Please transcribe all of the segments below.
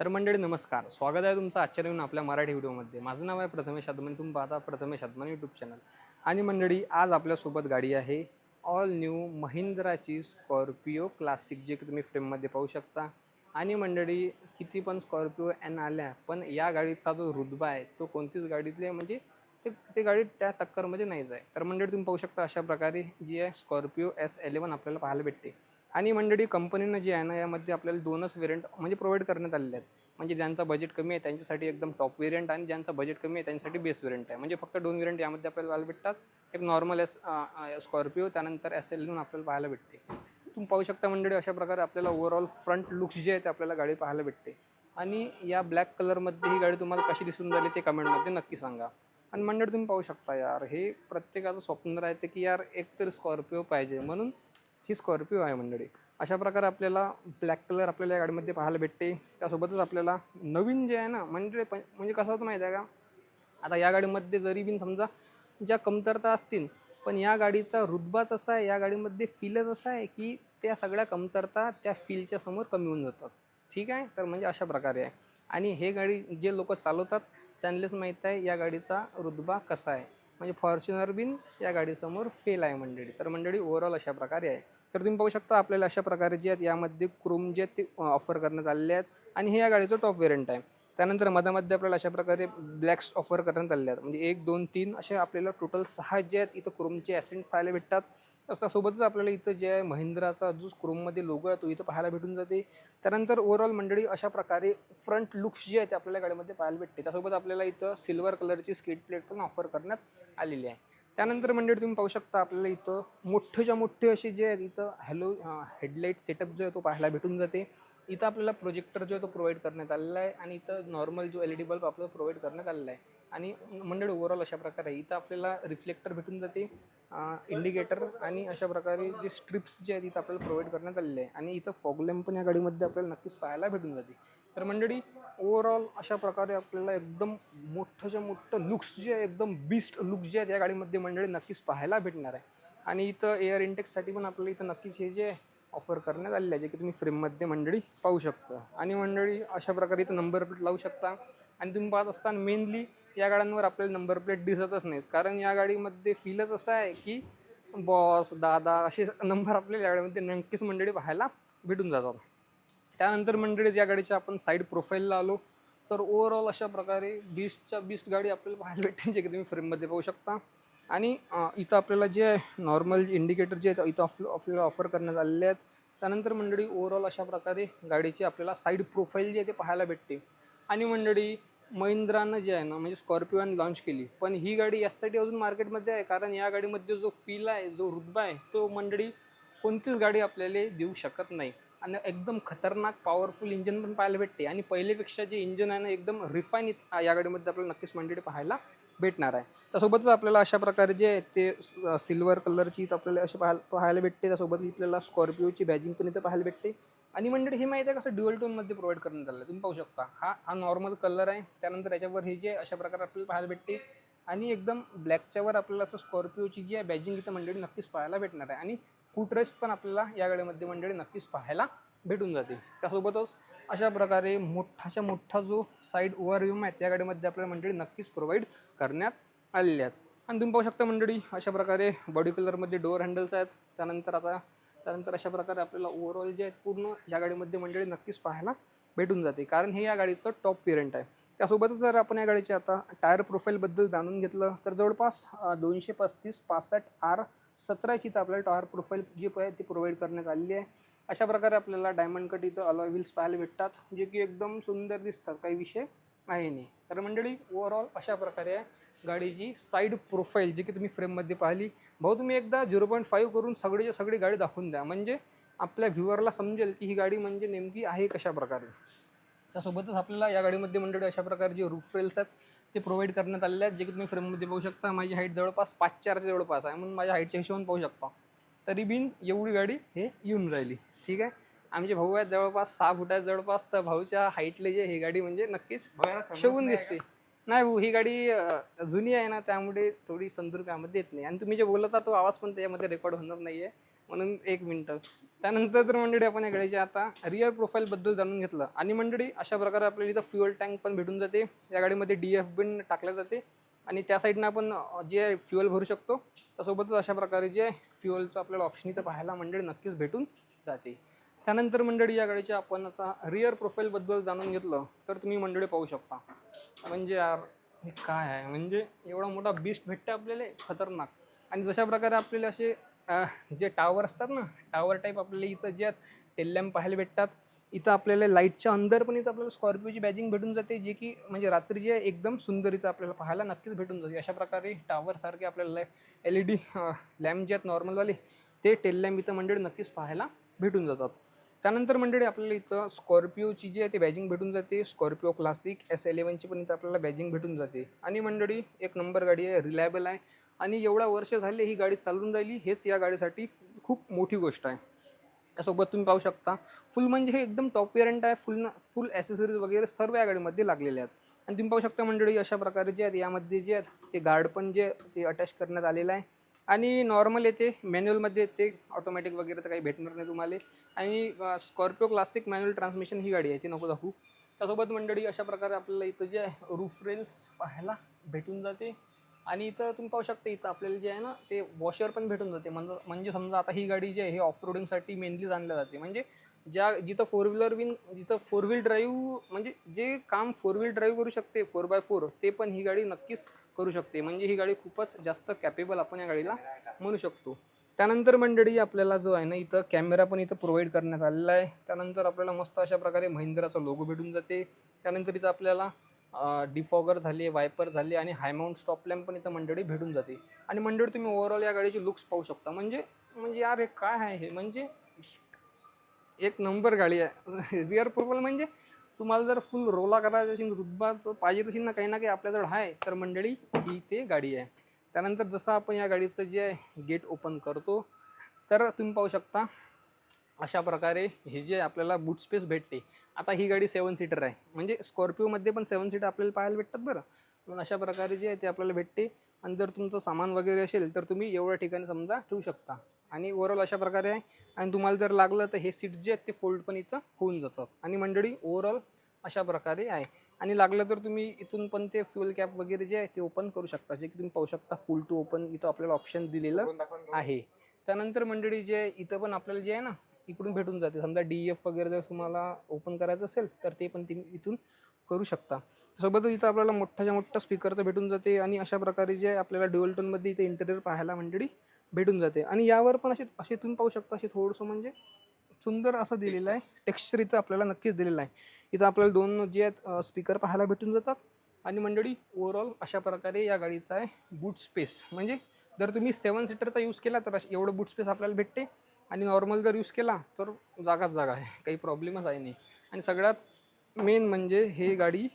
तर मंडळी नमस्कार. स्वागत आहे तुमचं आजच्या नवीन आपल्या मराठी व्हिडिओमध्ये. माझं नाव आहे प्रथमेश आदमानी. तुम्ही पाहता प्रथमेश आदमानी यूट्यूब चॅनल आणि मंडळी आज आपल्यासोबत गाडी आहे ऑल न्यू महिंद्राची स्कॉर्पिओ क्लासिक जे की तुम्ही फ्रेममध्ये पाहू शकता. आणि मंडळी किती पण स्कॉर्पिओ एन आल्या पण या गाडीचा जो रुतबा आहे तो कोणतीच गाडीतली आहे? म्हणजे ते ते गाडी त्या टक्करमध्ये नाहीच आहे. तर मंडळी तुम्ही पाहू शकता अशा प्रकारे जी आहे स्कॉर्पिओ एस एलेवन आपल्याला पाहायला भेटते. आणि मंडळी कंपनीनं जे आहे ना यामध्ये आपल्याला दोनच वेरियंट म्हणजे प्रोव्हाइड करण्यात आलेले आहेत. म्हणजे ज्यांचा बजेट कमी आहे त्यांच्यासाठी एकदम टॉप वेरियंट आणि ज्यांचा बजेट कमी आहे त्यांच्यासाठी बेस वेरियंट आहे. म्हणजे फक्त दोन वेरियंट यामध्ये आपल्याला पाहायला भेटतात. एक नॉर्मल एस स्कॉर्पिओ त्यानंतर एस एल आपल्याला पाहायला भेटते. तुम्ही पाहू शकता मंडळी अशा प्रकारे आपल्याला ओव्हरऑल फ्रंट लुक्स जे आहे ते आपल्याला गाडी पाहायला भेटते. आणि या ब्लॅक कलरमध्ये ही गाडी तुम्हाला कशी दिसून राहिली ते कमेंटमध्ये नक्की सांगा. आणि मंडळी तुम्ही पाहू शकता यार हे प्रत्येकाचं स्वप्न राहते की यार एक तर स्कॉर्पिओ पाहिजे. म्हणून ही स्कॉर्पिओ आहे मंडळी. अशा प्रकारे आपल्याला ब्लॅक कलर आपल्याला या गाडीमध्ये पाहायला भेटते. त्यासोबतच आपल्याला नवीन जे आहे ना म्हणजे प- म्हणजे कसं होतं माहिती आहे का? आता या गाडीमध्ये जरी बिन समजा ज्या कमतरता असतील पण या गाडीचा रुतबाच असा आहे या गाडीमध्ये फीलच असा आहे की त्या सगळ्या कमतरता त्या फीलच्या समोर कमी होऊन जातात. ठीक आहे? तर म्हणजे अशा प्रकारे आहे. आणि हे गाडी जे लोक चालवतात त्यांनाच माहीत आहे या गाडीचा रुतबा कसा आहे. म्हणजे फॉर्च्युनर बिन या गाडीसमोर फेल आहे मंडळी. तर मंडळी ओव्हरऑल अशा प्रकारे आहे. तर तुम्ही पाहू शकता आपल्याला अशा प्रकारे जे आहेत यामध्ये क्रोम जे आहेत ते ऑफर करण्यात आलेले आहेत. आणि हे या गाडीचं टॉप वेरियंट आहे. त्यानंतर मधामध्ये आपल्याला अशा प्रकारे ब्लॅक्स ऑफर करण्यात आलेले आहेत. म्हणजे एक दोन तीन असे आपल्याला टोटल सहा जे आहेत इथं क्रोमचे ॲसेंट पाहायला भेटतात. त्यासोबतच आपल्याला इथं जे आहे महिंद्राचा जो क्रोममध्ये लोगो आहे तो इथं पाहायला भेटून जाते. त्यानंतर ओव्हरऑल मंडळी अशा प्रकारे फ्रंट लुक्स जे आहेत ते आपल्याला गाडीमध्ये पाहायला भेटते. त्यासोबत आपल्याला इथं सिल्वर कलरची स्केट प्लेट पण ऑफर करण्यात आलेली आहे. त्यानंतर मंडळी तुम्ही पाहू शकता आपल्याला इथं मोठेच्या मोठे असे जे आहेत इथं हॅलो हेडलाईट सेटअप जो आहे तो पाहायला भेटून जाते. इथं आपल्याला प्रोजेक्टर जो आहे तो प्रोव्हाइड करण्यात आलेला आहे आणि इथं नॉर्मल जो एल ई डी बल्ब आपल्याला प्रोव्हाइड करण्यात आलेला आहे. आणि मंडळी ओव्हरऑल अशा प्रकारे आहे. इथं आपल्याला रिफ्लेक्टर भेटून जाते इंडिकेटर आणि अशा प्रकारे जे स्ट्रिप्स जे आहेत इथं आपल्याला प्रोव्हाइड करण्यात आलेले आहे. आणि इथं फॉगलॅम्प पण या गाडीमध्ये आपल्याला नक्कीच पाहायला भेटून जाते. तर मंडळी ओव्हरऑल अशा प्रकारे आपल्याला एकदम मोठंच्या मोठं लुक्स जे आहे एकदम बिस्ट लुक्स जे आहेत या गाडीमध्ये मंडळी नक्कीच पाहायला भेटणार आहे. आणि इथं एअर इंटेक्ससाठी पण आपल्याला इथं नक्कीच हे जे ऑफर करण्यात आलेले आहे जे की तुम्ही फ्रेममध्ये मंडळी पाहू शकता. आणि मंडळी अशा प्रकारे इथं नंबर प्लेट लावू शकता. आणि तुम्ही पाहत असताना मेनली या गाड्यांवर आपल्याला नंबर प्लेट दिसतच नाहीत. कारण या गाडीमध्ये फीलच असं आहे की बॉस दादा असे नंबर आपल्याला या गाडीमध्ये नक्कीच मंडळी पाहायला भेटून जातात. त्यानंतर मंडळी या गाडीच्या आपण साईड प्रोफाईलला आलो तर ओव्हरऑल अशा प्रकारे बीस्टच्या बीस्ट गाडी आपल्याला पाहायला भेटेल जे की तुम्ही फ्रेममध्ये पाहू शकता. आणि इथं आपल्याला जे नॉर्मल इंडिकेटर जे आहेत इथं ऑफ आपल्याला ऑफर करण्यात आलेले आहेत त्यानंतर मंडळी ओव्हरऑल अशा प्रकारे गाडीची आपल्याला साईड प्रोफाईल जी आहे ते पाहायला भेटते. आणि मंडळी महिंद्रानं जे आहे ना म्हणजे स्कॉर्पिओने लॉन्च केली. पण ही गाडी यासाठी अजून मार्केटमध्ये आहे कारण या गाडीमध्ये जो फील आहे जो रुतबा आहे तो मंडळी कोणतीच गाडी आपल्याला देऊ शकत नाही. आणि एकदम खतरनाक पॉवरफुल इंजन पण पाहायला भेटते. आणि पहिलेपेक्षा जे इंजन आहे ना एकदम रिफाईन या गाडीमध्ये आपल्याला नक्कीच मंडळी पाहायला भेटणार आहे. त्यासोबतच आपल्याला अशा प्रकारे जे आहे ते सिल्वर कलरची इथं आपल्याला अशी पाहायला पाहायला भेटते. त्यासोबत आपल्याला स्कॉर्पिओची बॅजिंग पण इथं पाहायला भेटते. आणि मंडळी हे माहिती आहे कसं ड्युअल टोनमध्ये प्रोव्हाइड करण्यात आलं तुम्ही पाहू शकता. हा हा नॉर्मल कलर आहे. त्यानंतर याच्यावर हे जे अशा प्रकारे आपल्याला पाहायला भेटते. आणि एकदम ब्लॅकच्यावर आपल्याला असं स्कॉर्पिओची जी आहे बॅजिंग इथं मंडळी नक्कीच पाहायला भेटणार आहे. आणि फुटरेस्ट पण आपल्याला या गाडीमध्ये मंडळी नक्कीच पाहायला भेटून जाते त्यासोबतच अशा प्रकारे मोठाच्या मोठा जो साईड ओव्हरव्ह्यू आहे त्या गाडीमध्ये आपल्याला मंडळी नक्कीच प्रोव्हाइड करण्यात आलेल्या आहेत. आणि तुम्ही पाहू शकता मंडळी अशा प्रकारे बॉडी कलरमध्ये डोअर हँडल्स आहेत. त्यानंतर आता त्यानंतर अशा प्रकारे आपल्याला ओव्हरऑल जे आहेत पूर्ण या गाडीमध्ये मंडळी नक्कीच पाहायला भेटून जाते. कारण हे या गाडीचं टॉप वेरियंट आहे. त्यासोबतच जर आपण या गाडीचे आता टायर प्रोफाईलबद्दल जाणून घेतलं तर जवळपास दोनशे पस्तीस पासष्ट आर सतराची तर आपल्याला टायर प्रोफाईल जी आहे ती प्रोव्हाइड करण्यात आलेली आहे. अशा प्रकारे आपल्याला डायमंड कट इथं अलॉय व्हील्स पाहायला भेटतात जे की एकदम सुंदर दिसतात काही विषय आहे नाही. तर मंडळी ओव्हरऑल अशा प्रकारे गाडीची साईड प्रोफाईल जी की तुम्ही फ्रेममध्ये पाहिली भाऊ तुम्ही एकदा झिरो पॉईंट फाईव्ह करून सगळीच्या सगळी गाडी दाखवून द्या. म्हणजे आपल्या व्ह्युअरला समजेल की ही गाडी म्हणजे नेमकी आहे कशा प्रकारे. त्यासोबतच आपल्याला या गाडीमध्ये मंडळी अशा प्रकारे जे रूफ रेल्स आहेत ते प्रोव्हाइड करण्यात आलेले आहेत जे की तुम्ही फ्रेममध्ये पाहू शकता. माझी हाईट जवळपास पाच चारच्या जवळपास आहे म्हणून माझ्या हाईटच्या हिशोबाने पाहू शकता. तरी बिन एवढी गाडी हे येऊन राहिली. ठीक आहे? आमचे भाऊ आहेत जवळपास सहा फुट आहेत जवळपास तर भाऊच्या हाईटले जे ही गाडी म्हणजे नक्कीच शोभून दिसते. नाही भाऊ ही गाडी अं, जुनी आहे ना त्यामुळे थोडी संदर्भ यामध्ये येत नाही. आणि तुम्ही जे बोलता तो आवाज पण त्याच्यामध्ये रेकॉर्ड होणार नाही आहे म्हणून एक मिनटं. त्यानंतर तर मंडळी आपण या गाडीच्या आता रिअर प्रोफाईलबद्दल जाणून घेतलं. आणि मंडळी अशा प्रकारे आपल्याला इथं फ्युअल टँक पण भेटून जाते. या गाडीमध्ये डी एफ बिन टाकल्या जाते. आणि त्या साईडनं आपण अं, जे फ्युअल भरू शकतो. त्यासोबतच अशा प्रकारे जे फ्युअलचं आपल्याला ऑप्शन इथं पाहायला मंडळी नक्कीच भेटून जाते. त्यानंतर मंडळी या गाडीच्या आपण आता रिअर प्रोफाईलबद्दल जाणून घेतलं तर तुम्ही मंडळी पाहू शकता. म्हणजे यार हे काय आहे? म्हणजे एवढा मोठा बिस्ट भेटते आपल्याला खतरनाक. आणि जशा प्रकारे आपल्याला असे जे टावर असतात ना टावर टाईप आपल्याला इथं जे टेल लॅम्प पाहायला भेटतात. इथं आपल्याला लाईटच्या अंदर पण इथं आपल्याला स्कॉर्पिओची बॅजिंग भेटून जाते जे की म्हणजे रात्री जे एकदम सुंदर इथं आपल्याला पाहायला नक्कीच भेटून जाते. अशा प्रकारे टावरसारखे आपल्याला एल ई डी लॅम्प जे आहेत नॉर्मलवाले ते टेल लॅम्प इथं मंडळी नक्कीच पाहायला भेटून जातात. त्यानंतर मंडळी आपल्याला इथं स्कॉर्पिओची जी आहे ते बॅजिंग भेटून जाते. स्कॉर्पिओ क्लासिक एस एलेवनची पण इथं आपल्याला बॅजिंग भेटून जाते. आणि मंडळी एक नंबर गाडी आहे रिलायबल आहे. आणि एवढा वर्ष झाले ही गाडी चालून राहिली हेच या गाडीसाठी खूप मोठी गोष्ट आहे. त्यासोबत तुम्ही पाहू शकता फुल म्हणजे हे एकदम टॉप पेरंट आहे. फुल फुल ॲसेसरीज वगैरे सर्व या गाडीमध्ये लागलेले आहेत. आणि तुम्ही पाहू शकता मंडळी अशा प्रकारे जे आहेत यामध्ये जे आहेत ते गार्ड पण जे ते अटॅच करण्यात आलेलं आहे. आणि नॉर्मल येते मॅन्युअलमध्ये येते ऑटोमॅटिक वगैरे तर काही भेटणार नाही तुम्हाला. आणि स्कॉर्पिओ क्लासिक मॅन्युअल ट्रान्समिशन ही गाडी आहे ती नको दाखवू त्यासोबत मंडळी अशा प्रकारे आपल्याला इथं जे आहे रूफ रेल्स पाहायला भेटून जाते. आणि इथं तुम्ही पाहू शकता इथं आपल्याला जे आहे ना ते वॉशर पण भेटून जाते. म्हणजे म्हणजे समजा आता ही गाडी जी आहे हे ऑफ रोडिंगसाठी मेनली जाणल्या जाते. म्हणजे ज्या जिथं फोर व्हीलर विन जिथं फोर व्हील ड्राईव्ह म्हणजे जे काम फोर व्हील ड्राईव्ह करू शकते फोर बाय फोर ते पण ही गाडी नक्कीच करू शकते. म्हणजे ही गाडी खूपच जास्त कॅपेबल आपण या गाडीला म्हणू शकतो. त्यानंतर मंडळी आपल्याला जो आहे ना इथं कॅमेरा पण इथं प्रोव्हाइड करण्यात आलेला आहे. त्यानंतर आपल्याला मस्त अशा प्रकारे महिंद्राचा लोगो भेटून जाते. त्यानंतर इथं आपल्याला डिफॉगर झाले वायपर झाले आणि हायमाऊंट स्टॉप लॅम्प पण इथं मंडळी भेटून जाते. आणि मंडळी तुम्ही ओव्हरऑल या गाडीचे लुक्स पाहू शकता. म्हणजे म्हणजे यार हे काय आहे? हे म्हणजे एक नंबर गाडी आहे. रिअर प्रोफाईल म्हणजे तुम्हाला जर फुल रोला करायचं असेल रुतबा पाहिजे तशी ना काही ना काही आपल्याजवळ आहे तर मंडळी ही ते गाडी आहे. त्यानंतर जसं आपण या गाडीचं जे आहे गेट ओपन करतो तर तुम्ही पाहू शकता अशा प्रकारे हे जे आपल्याला बूट स्पेस भेटते. आता ही गाडी सेवन सीटर आहे. म्हणजे स्कॉर्पिओमध्ये पण सेवन सीटर आपल्याला पाहायला भेटतात बरं. पण अशा प्रकारे जे आहे ते आपल्याला भेटते. आणि जर तुमचं सामान वगैरे असेल तर तुम्ही एवढ्या ठिकाणी समजा ठेवू शकता. आणि ओव्हरऑल अशा प्रकारे आहे. आणि तुम्हाला जर लागलं तर हे सीट जे आहेत ते फोल्ड पण इथं होऊन जातात. आणि मंडळी ओव्हरऑल अशा प्रकारे आहे. आणि लागलं तर तुम्ही इथून पण ते फ्युअल कॅप वगैरे जे आहे ते ओपन करू शकता. जे की तुम्ही पाहू शकता फुल टू ओपन इथं आपल्याला ऑप्शन दिलेलं आहे. त्यानंतर मंडळी जे आहे इथं पण आपल्याला जे आहे ना इकडून भेटून जाते. समजा डी एफ वगैरे जर तुम्हाला ओपन करायचं असेल तर ते पण तुम्ही इथून करू शकता. सोबतच इथं आपल्याला मोठ्याच्या मोठ्या स्पीकरचं भेटून जाते. आणि अशा प्रकारे जे आपल्याला ड्युअल टोनमध्ये इथे इंटेरियर पाहायला मंडळी भेटून जाते. आणि यावर पण असे असे तुम्ही पाहू शकता असे थोडंसं म्हणजे सुंदर असं दिलेलं आहे. टेक्स्चर इथं आपल्याला नक्कीच दिलेलं आहे. इथं आपल्याला दोन जे आहेत स्पीकर पाहायला भेटून जातात. आणि मंडळी ओव्हरऑल अशा प्रकारे या गाडीचा आहे बूट स्पेस म्हणजे जर तुम्ही सेवन सीटरचा यूज केला तर अशी- एवढं बूट स्पेस आपल्याला भेटते. आणि नॉर्मल जर यूज केला तर जागाच जागा आहे. काही प्रॉब्लेमच आहे नाही. आणि सगळ्यात मेन म्हणजे हे गाडी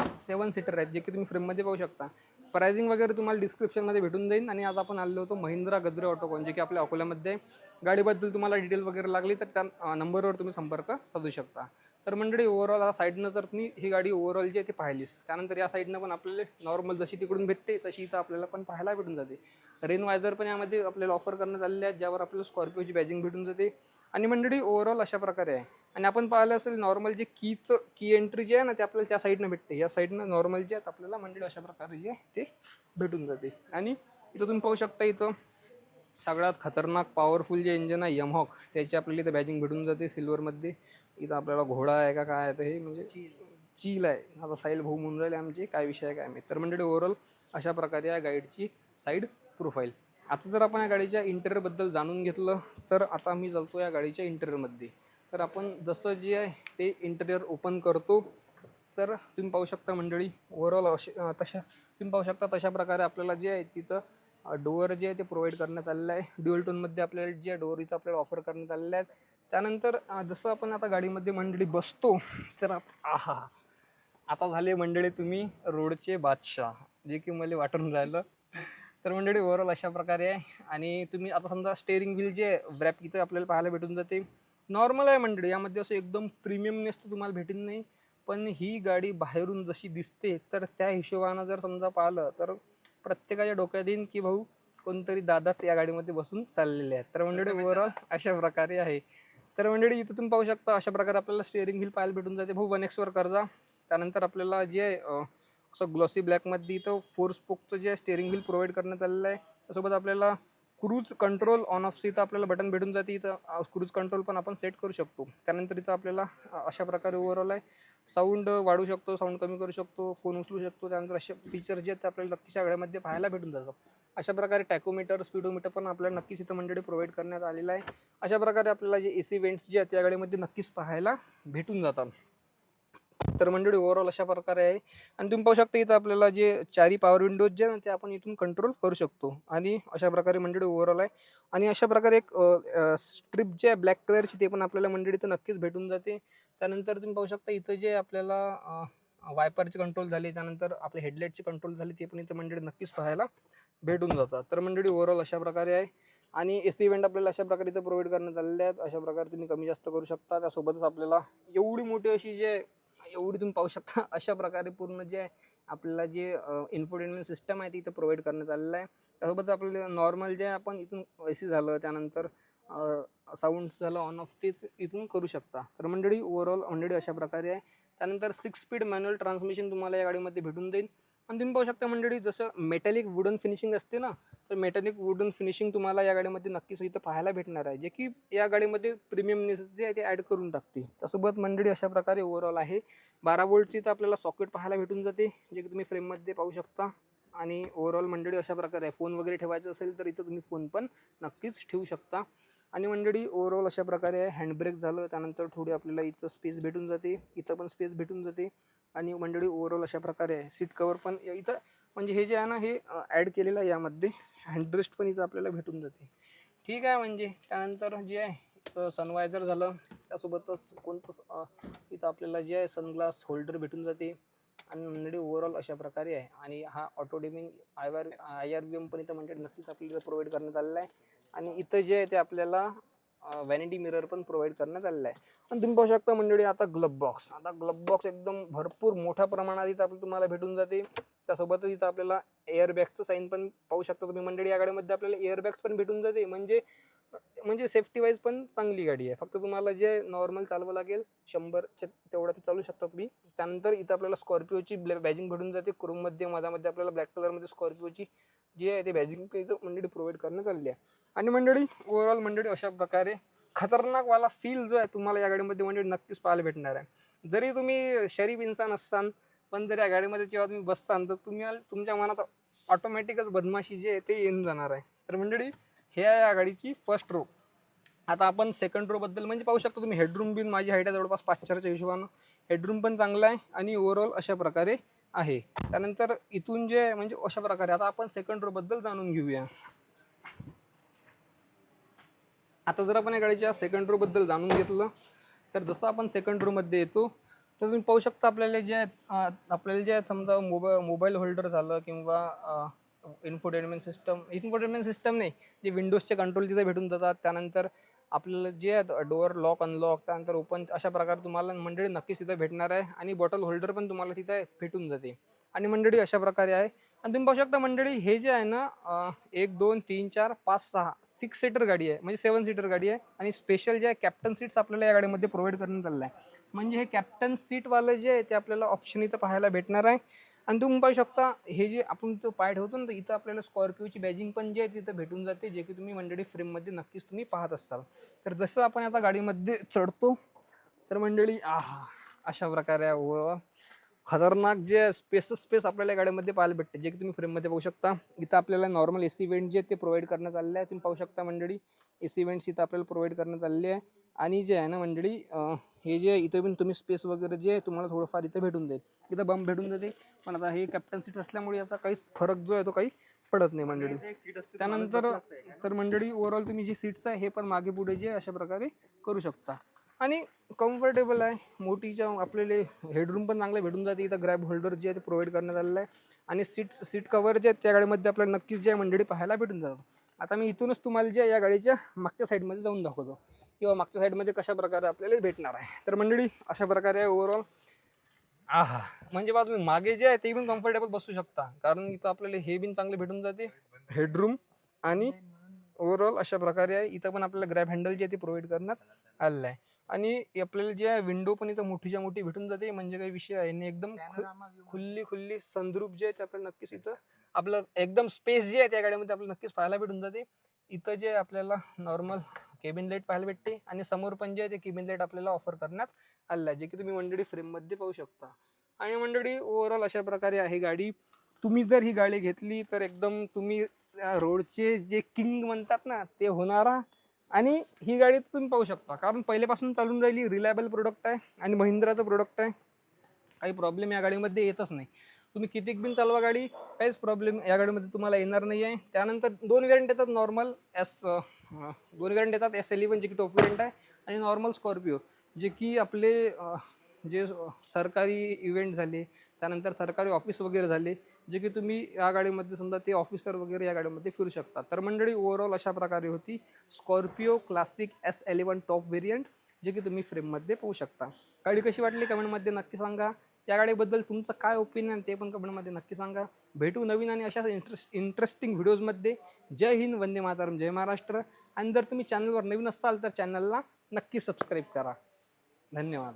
सेवन सीटर आहेत जे की तुम्ही फ्रेममध्ये पाहू शकता. प्रायझिंग वगैरे तुम्हाला डिस्क्रिप्शनमध्ये भेटून जाईल. आणि आज आपण आलो होतो महिंद्रा गद्रे ऑटो जे की आपल्या अकोल्यामध्ये गाडीबद्दल तुम्हाला डिटेल वगैरे लागली तर त्या नंबरवर तुम्ही संपर्क साधू शकता. तर मंडळी ओव्हरऑल साईडनं तर तुम्ही ही गाडी ओव्हरऑल जी आहे ती पाहिलीस त्यानंतर या साईडनं पण आपल्याला नॉर्मल जशी तिकडून भेटते तशी इथं आपल्याला पण पाहायला भेटून जाते. रेन वायझर पण यामध्ये आपल्याला ऑफर करण्यात आलेले आहेत ज्यावर आपल्याला स्कॉर्पिओची बॅजिंग भेटून जाते. आणि मंडळी ओव्हरऑल अशा प्रकारे आहे. आणि आपण पाहिलं असेल नॉर्मल जे कीचं की एंट्री जे आहे ना ते आपल्याला त्या साईडनं भेटते. या साईडनं नॉर्मल जे आहेत आपल्याला मंडळी अशा प्रकारे जे आहे ते भेटून जाते. आणि इथं तुम्ही पाहू शकता इथं सगळ्यात खतरनाक पॉवरफुल जे इंजन आहे यमहॉक त्याची आपल्याला इथं बॅजिंग भेटून जाते सिल्वरमध्ये इथं आपल्याला घोडा आहे का काय आहे तर हे म्हणजे चील. आहे. आता साईल भाऊ म्हणून राहिले आमचे काय विषय आहे काय माहिती. तर म्हणजे ओव्हरऑल अशा प्रकारे या गाईडची साईड प्रोफाईल आता जर आपण या गाडीच्या इंटेरियरबद्दल जाणून घेतलं तर आता मी चालतो या गाडीच्या इंटेरियरमध्ये तर आपण जसं जे आहे ते इंटेरियर ओपन करतो तर तुम्ही पाहू शकता मंडळी ओव्हरऑल असे तशा तुम्ही पाहू शकता तशा प्रकारे आपल्याला जे आहे तिथं डोअर जे आहे ते प्रोव्हाइड करण्यात आलेलं आहे. ड्युअल टोनमध्ये आपल्याला जे डोअरीचं आपल्याला ऑफर करण्यात आलेलं आहे. त्यानंतर जसं आपण आता गाडीमध्ये मंडळी बसतो तर आहा. आता झाले मंडळी तुम्ही रोडचे बादशाह जे की मला वाटून राहिलं. तर मंडळी ओव्हरऑल अशा प्रकारे आहे. आणि तुम्ही आता समजा स्टेअरिंग व्हील जे व्रॅप इथं आपल्याला पाहायला भेटून जाते नॉर्मल आहे मंडळी. यामध्ये असं एकदम प्रीमियमनेस तर तुम्हाला भेटेल नाही. पण ही गाडी बाहेरून जशी दिसते तर त्या हिशोबानं जर समजा पाहिलं तर प्रत्येकाच्या डोक्यात येईन की भाऊ कोणतरी दादाच या गाडीमध्ये बसून चाललेले आहेत. तर मंडळी ओव्हरऑल अशा प्रकारे आहे. तर मंडळी इथं तुम्ही पाहू शकता अशा प्रकारे आपल्याला स्टेअरिंग व्हील पाहायला भेटून जाते. भाऊ वन एक्सवर कर्जा त्यानंतर आपल्याला जे आहे, असं ग्लॉसी ब्लॅकमध्ये इथं फोर स्पोकचं जे स्टेअरिंग व्हील प्रोव्हाइड करण्यात आलेलं आहे. त्यासोबत आपल्याला क्रूज कंट्रोल ऑन ऑफचं इथं आपल्याला बटन भेटून जाते इथं. क्रूज कंट्रोल पण आपण सेट करू शकतो. त्यानंतर इथं आपल्याला अशा प्रकारे ओव्हरऑल आहे. साऊंड वाढू शकतो साऊंड कमी करू शकतो फोन उचलू शकतो. त्यानंतर असे फीचर जे आहेत ते आपल्याला नक्कीच्या वेळेमध्ये पाहायला भेटून जातात. अशा प्रकारे टॅकोमीटर स्पीडोमीटर पण आपल्याला नक्कीच इथं मंडळी प्रोव्हाइड करण्यात आलेलं आहे. अशा प्रकारे आपल्याला जे ए सी वेंट्स जे आहेत त्या गाडीमध्ये नक्कीच पाहायला भेटून जातात. तर मंडळी ओव्हरऑल अशा प्रकारे आहे. आणि तुम्ही पाहू शकता इथं आपल्याला जे चारी पॉवर विंडोज जे ना ते आपण इथून कंट्रोल करू शकतो. आणि अशा प्रकारे मंडळी ओव्हरऑल आहे. आणि अशा प्रकारे एक स्ट्रिप जे आहे ब्लॅक कलरची ते पण आपल्याला मंडळी इथं नक्कीच भेटून जाते. त्यानंतर तुम्ही पाहू शकता इथं जे आपल्याला वायपरचे कंट्रोल झाले त्यानंतर आपले हेडलाईटचे कंट्रोल झाले ते पण इथं मंडळी नक्कीच पाहायला भेटून जातात. तर मंडळी ओव्हरऑल अशा प्रकारे आहे. आणि ए सी इव्हेंट आपल्याला अशा प्रकारे इथं प्रोव्हाइड करण्यात आलेले आहेत. अशा प्रकारे तुम्ही कमी जास्त करू शकता. त्यासोबतच आपल्याला एवढी मोठी अशी जे एवढी तुम्ही पाहू शकता अशा प्रकारे पूर्ण जे आहे आपल्याला जे इन्फोटेनमेंट सिस्टम आहे ती इथं प्रोव्हाइड करण्यात आलेलं आहे. त्यासोबतच आपल्याला नॉर्मल जे आहे आपण इथून ए सी झालं त्यानंतर साऊंड झालं ऑन ऑफ ते इथून करू शकता. तर मंडळी ओव्हरऑल मंडळी अशा प्रकारे आहे. त्यानंतर सिक्स स्पीड मॅन्युअल ट्रान्समिशन तुम्हाला या गाडीमध्ये भेटून जाईल. आणि तुम्ही पाहू शकता मंडळी जसं मेटॅलिक वुडन फिनिशिंग असते ना तर मेटॅलिक वुडन फिनिशिंग तुम्हाला या गाडीमध्ये नक्कीच इथं पाहायला भेटणार आहे. जे की या गाडीमध्ये प्रीमियमनेस जे आहे ते ॲड करून टाकते. त्यासोबत मंडळी अशा प्रकारे ओव्हरऑल आहे. बारा वोल्टची तर आपल्याला सॉकेट पाहायला भेटून जाते जे की तुम्ही फ्रेममध्ये पाहू शकता. आणि ओव्हरऑल मंडळी अशा प्रकारे आहे फोन वगैरे ठेवायचा असेल तर इथं तुम्ही फोन पण नक्कीच ठेवू शकता. आणि मंडळी ओव्हरऑल अशा प्रकारे आहे हँडब्रेक झालं त्यानंतर थोडी आपल्याला इथं स्पेस भेटून जाते. इथं पण स्पेस भेटून जाते. आणि मंडळी ओव्हरऑल अशा प्रकारे आहे. सीट कवर पण इथं म्हणजे हे जे आहे ना हे ॲड केलेलं आहे यामध्ये. हँडरेस्ट पण इथं आपल्याला भेटून जाते. ठीक आहे म्हणजे त्यानंतर जे आहे सनवायझर झालं. त्यासोबतच कोणतं इथं आपल्याला जे आहे सनग्लास होल्डर भेटून जाते. आणि मंडळी ओव्हरऑल अशा प्रकारे आहे. आणि हा auto dimming I R I R B M पण इथं म्हणजे नक्कीच आपल्याला प्रोव्हाइड करण्यात आलेला आहे. आणि इथं जे आहे ते आपल्याला व्हॅनिटी मिरर पण प्रोव्हाइड करण्यात आलेला आहे. आणि तुम्ही पाहू शकता मंडळी आता ग्लब बॉक्स आता ग्लब बॉक्स एकदम भरपूर मोठ्या प्रमाणात इथं आपलं तुम्हाला भेटून जाते. त्यासोबतच इथं आपल्याला एअरबॅगचं साईन पण पाहू शकता तुम्ही मंडळी. या गाडीमध्ये आपल्याला एअरबॅग्स पण भेटून जाते. म्हणजे म्हणजे सेफ्टी वाईज पण चांगली गाडी आहे. फक्त तुम्हाला जे नॉर्मल चालवं लागेल शंभरच्या तेवढ्या चालू शकता तुम्ही. त्यानंतर इथं आपल्याला स्कॉर्पिओची ब्लॅ बॅजिंग भेटून जाते. क्रोममध्ये मधामध्ये आपल्याला ब्लॅक कलरमध्ये स्कॉर्पिओची जी आहे ते बॅजिंग इथं मंडळी प्रोव्हाइड करण्यात आलेली आहे. आणि मंडळी ओव्हरऑल मंडळी अशा प्रकारे खतरनाकवाला फील जो आहे तुम्हाला या गाडीमध्ये मंडळी नक्कीच पाहायला भेटणार आहे. जरी तुम्ही शरीफ इन्सान असाल पण जर या गाडीमध्ये जेव्हा तुम्ही बससान तर तुम्ही तुमच्या मनात ऑटोमॅटिकच बदमाशी जे आहे ते येऊन जाणार आहे. तर मंडळी हे आहे या गाडीची फर्स्ट रो आता आपण सेकंड रोबद्दल म्हणजे पाहू शकता तुम्ही हेडरूम बिन माझी हाईट आहे जवळपास पाच चारच्या हिशोबानं. हेडरूम पण चांगला आहे आणि ओव्हरऑल अशा प्रकारे आहे. त्यानंतर इथून जे म्हणजे अशा प्रकारे आता आपण सेकंड रोबद्दल जाणून घेऊया. आता जर आपण या गाडीच्या सेकंड रोबद्दल जाणून घेतलं तर जसं आपण सेकंड रोमध्ये येतो तर तुम्ही पाहू शकता आपल्याला जे आहेत आपल्याला जे समजा मोबाईल मोबाईल होल्डर झालं किंवा इन्फोटेनमेंट सिस्टम इन्फोटेनमेंट सिस्टम नाही जे विंडोजचे कंट्रोल तिथे भेटून जातात. त्यानंतर आपल्याला जे डोअर लॉक अनलॉक त्यानंतर ओपन अशा प्रकारे तुम्हाला मंडळी नक्कीच तिथं भेटणार आहे. आणि बॉटल होल्डर पण तुम्हाला तिथं भेटून जाते. आणि मंडळी अशा प्रकारे आहे. आणि तुम्ही पाहू शकता मंडळी हे जे आहे ना एक दोन तीन चार पाच सहा सिक्स सीटर गाडी आहे. म्हणजे सेवन सीटर गाडी आहे. आणि स्पेशल जे आहे कॅप्टन सीट्स आपल्याला या गाडीमध्ये प्रोव्हाइड करण्यात आलेलं आहे म्हणजे हे कॅप्टन सीटवालं जे आहे ते आपल्याला ऑप्शन इथं पाहायला भेटणार आहे. आणि तुम्ही पाहू शकता हे जे आपण इथं पाय ठेवतो ना तर इथं आपल्याला स्कॉर्पिओची बॅजिंग पण जे आहे तिथं भेटून जाते जे की तुम्ही मंडळी फ्रेममध्ये नक्कीच तुम्ही पाहत असाल. तर जसं आपण आता गाडीमध्ये चढतो तर मंडळी आहा अशा प्रकारे खतरनाक जे स्पेस स्पेस आपल्याला या गाडीमध्ये पाहायला भेटते जे की तुम्ही फ्रेममध्ये पाहू शकता. इथं आपल्याला नॉर्मल ए सी वेंट जे आहेत ते प्रोव्हाइड करण्यात आलेले आहे. तुम्ही पाहू शकता मंडळी ए सी वेंट्स इथं आपल्याला प्रोव्हाइड करण्यात आलेले आहे. आणि जे आहे ना मंडळी हे जे आहे, इथं पण तुम्ही स्पेस वगैरे जे आहे तुम्हाला थोडंफार इथं भेटून जाईल. इथं बंप भेटून जाते. पण आता हे कॅप्टन सीट असल्यामुळे याचा काहीच फरक जो आहे तो काही पडत नाही मंडळी. त्यानंतर तर मंडळी ओव्हरऑल तुम्ही जी सीट्स आहे हे पण मागे पुढे जे अशा प्रकारे करू शकता. आणि कम्फर्टेबल आहे. मोठीच्या आपल्याला हेडरूम पण चांगले भेटून जाते. इथं ग्रॅब होल्डर जे आहे ते प्रोव्हाइड करण्यात आलेलं आहे. आणि सीट सीट कवर जे आहेत त्या गाडीमध्ये आपल्याला नक्कीच जे आहे मंडळी पाहायला भेटून जातात आता मी इथूनच तुम्हाला जे आहे या गाडीच्या मागच्या साईडमध्ये जाऊन दाखवतो. किंवा मागच्या साईडमध्ये कशा प्रकारे आपल्याला भेटणार आहे. तर मंडळी अशा प्रकारे आहे ओव्हरऑल आहा म्हणजे बा तुम्ही मागे जे आहे ते पण कम्फर्टेबल बसू शकता. कारण इथं आपल्याला हे बिन चांगले भेटून जाते. हेडरूम आणि ओव्हरऑल अशा प्रकारे आहे इथं पण आपल्याला ग्रॅब हँडल जे आहे ते प्रोव्हाइड करण्यात आलेलं आहे. आणि आपल्याला जे आहे विंडो पण इथं मोठीच्या मोठी भेटून जाते. म्हणजे काही विषय आहे नाही एकदम खुल्ली खुल्ली संद्रूप जे आहे ते आपल्याला नक्कीच इथं आपलं एकदम स्पेस जे आहे त्या गाडीमध्ये आपल्याला नक्कीच पाहायला भेटून जाते. इथं जे आपल्याला नॉर्मल केबिन लाइट पाहायला भेटते आणि समोर पण जे आहे ते केबिन लाइट आपल्याला ऑफर करण्यात आलेलं आहे जे की तुम्ही मंडळी फ्रेममध्ये पाहू शकता. आणि मंडळी ओव्हरऑल अशा प्रकारे आहे गाडी. तुम्ही जर ही गाडी घेतली तर एकदम तुम्ही रोडचे जे किंग म्हणतात ना ते होणारा. आणि ही गाडी तुम्ही पाहू शकता कारण पहिल्यापासून चालून राहिली रिलायबल प्रोडक्ट आहे आणि महिंद्राचं प्रोडक्ट आहे. काही प्रॉब्लेम या गाडीमध्ये येतच नाही. तुम्ही कितीक बिन चालवा गाडी काहीच प्रॉब्लेम या गाडीमध्ये तुम्हाला येणार नाही आहे त्यानंतर दोन वेरियंट येतात नॉर्मल ॲस दोन वेरियंट येतात एस एलिवन जे की टॉप वेरियंट आहे आणि नॉर्मल स्कॉर्पिओ जे की आपले जे सरकारी इव्हेंट झाले त्यानंतर सरकारी ऑफिस वगैरे झाले जे की तुम्ही या गाडीमध्ये समजा ते ऑफिसर वगैरे या गाडीमध्ये फिरू शकता. तर मंडळी ओव्हरऑल अशा प्रकारे होती Scorpio classic S eleven top variant जे की तुम्ही फ्रेममध्ये पाहू शकता. गाडी कशी वाटली कमेंटमध्ये नक्की सांगा. या गाडीबद्दल तुमचं काय ओपिनियन ते पण कमेंटमध्ये नक्की सांगा. भेटू नवीन आणि अशाच इंटरेस्ट इंटरेस्टिंग व्हिडिओजमध्ये जय हिंद वंदे मातरम. जय महाराष्ट्र. आणि जर तुम्ही चॅनलवर नवीन असाल तर चॅनलला नक्की सबस्क्राईब करा. धन्यवाद.